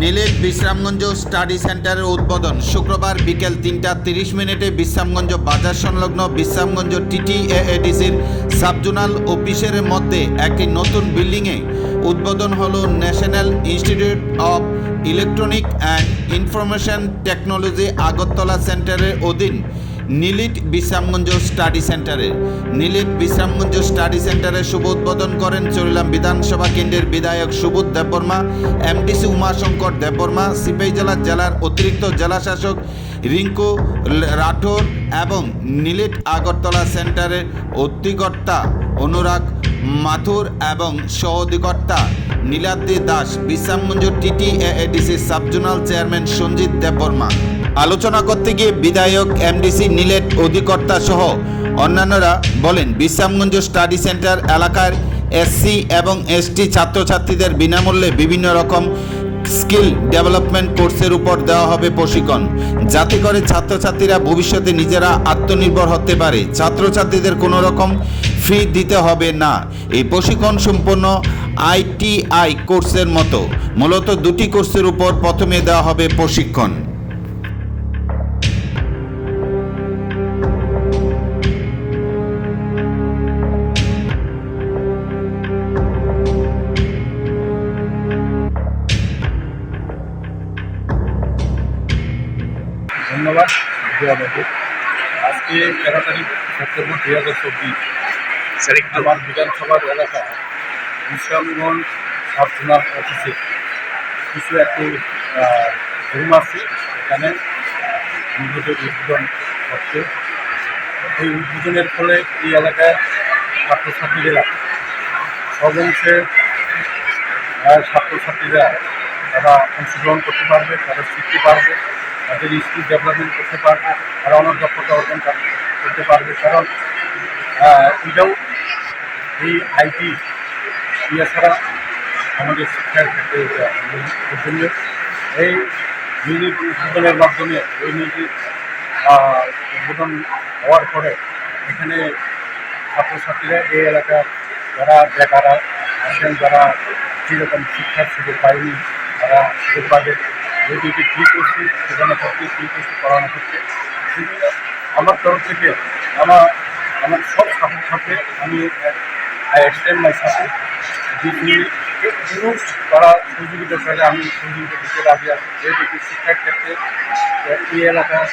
নীলের বিশ্রামগঞ্জ স্টাডি সেন্টারের উদ্বোধন শুক্রবার বিকেল তিনটা তিরিশ মিনিটে বিশ্রামগঞ্জ বাজার সংলগ্ন বিশ্রামগঞ্জ টিটিএডিসির সাবজোনাল অফিসের মধ্যে একটি নতুন বিল্ডিংয়ে উদ্বোধন হল National Institute of Electronic and Information Technology Agartala সেন্টারের অধীন। নীলিট বিশ্রামগঞ্জ স্টাডি সেন্টারের নীলিট বিশ্রামগঞ্জ স্টাডি সেন্টারে শুভ উদ্বোধন করেন চরিলাম বিধানসভা কেন্দ্রের বিধায়ক সুবোধ দেববর্মা, এমডিসি উমাশঙ্কর দেববর্মা, সিপাহী জেলার জেলার অতিরিক্ত জেলাশাসক রিঙ্কু রাঠোর এবং নীলিট আগরতলা সেন্টারের অধিকর্তা অনুরাগ মাথুর এবং সহ অধিকর্তা Niladri Das, Bishramganj TTADC subzonal chairman Sanjit Debbarma. আলোচনা করতে গিয়ে বিধায়ক এমডিসি নীলেট অধিকর্তা সহ অন্যান্যরা বলেন, বিশ্রামগঞ্জ স্টাডি সেন্টার এলাকার এসসি এবং এসটি ছাত্রছাত্রীদের বিনামূল্যে বিভিন্ন রকম স্কিল ডেভেলপমেন্ট কোর্সের উপর দেওয়া হবে প্রশিক্ষণ, যাতে করে ছাত্রছাত্রীরা ভবিষ্যতে নিজেরা আত্মনির্ভর হতে পারে। ছাত্রছাত্রীদের কোনো রকম ফি দিতে হবে না। এই প্রশিক্ষণ সম্পন্ন আইটিআই কোর্সের মতো, মূলত দুটি কোর্সের উপর প্রথমে দেওয়া হবে প্রশিক্ষণ। ধন্যবাদ। বিজয়াবাবু আজকে তেরো তারিখ সেপ্টেম্বর দুই হাজার চব্বিশ আমার বিধানসভার এলাকা বিশ্রামগঞ্জ সাবজোনাল অফিসে কিছু একটু রুম আছে। এখানে নিজেদের উদ্বোধন হচ্ছে। এই উদ্বোধনের ফলে এই এলাকায় ছাত্রছাত্রীরা সব অংশে ছাত্রছাত্রীরা তারা অংশগ্রহণ করতে পারবে তারা শিখতে পারবে। তাদের স্কিল ডেভেলপমেন্ট করতে পারবে, তারা অনেক দক্ষতা অর্জন করতে পারবে। কারণ এটাও এই আইটি ইয়ে ছাড়া আমাদের শিক্ষার ক্ষেত্রে এর জন্য এই মিউজিক উদ্বোধনের মাধ্যমে, এই উদ্বোধন হওয়ার পরে এখানে ছাত্রছাত্রীরা এই এলাকার যারা বেকারা আছেন, যারা যেরকম শিক্ষার সুযোগ পায়নি, তারা সুযোগ পাবে। এই দুইটি ফ্রি করছি সেখানে করতে ফ্রি করছি পড়ানো সেজন্য আমার তরফ থেকে আমার আমার সব সাথে সাথে আমি আই এক্সটেন্ড মাই সাপোর্ট তারা সহযোগিতা চাইলে আমি সহযোগিতা দিতে রাজি আছি। যেহেতু শিক্ষার ক্ষেত্রে এই এলাকার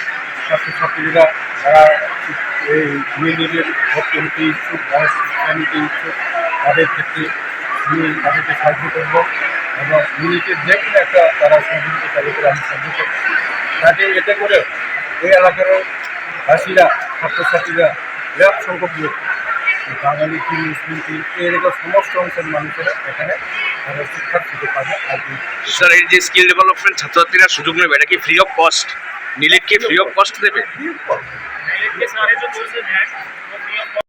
ছাত্রছাত্রীরা যারা এই মেয়েদের ভর্তি হতে ইচ্ছুক যারা শিক্ষা নিতে ইচ্ছুক, তাদের ক্ষেত্রে আমি তাদেরকে সাহায্য করব। এবং মিনিটের যে কোনো একটা তারা সহযোগিতা চালু করে আমি সাহায্য করব। তাকে এতে করে এই এলাকারও বাসীরা ছাত্রছাত্রীরা বিরাট সংখ্যক লোক বাঙালি কি মুসলিম কি এরকম সমস্ত অংশের মানুষেরা এখানে তাদের শিক্ষার সুযোগ পাবে আর কি। স্যার এই যে স্কিল ডেভেলপমেন্ট ছাত্রছাত্রীরা সুযোগ নেবে এটা কি ফ্রি অফ কস্ট নিলেট কি ফ্রি অফ কস্ট দেবে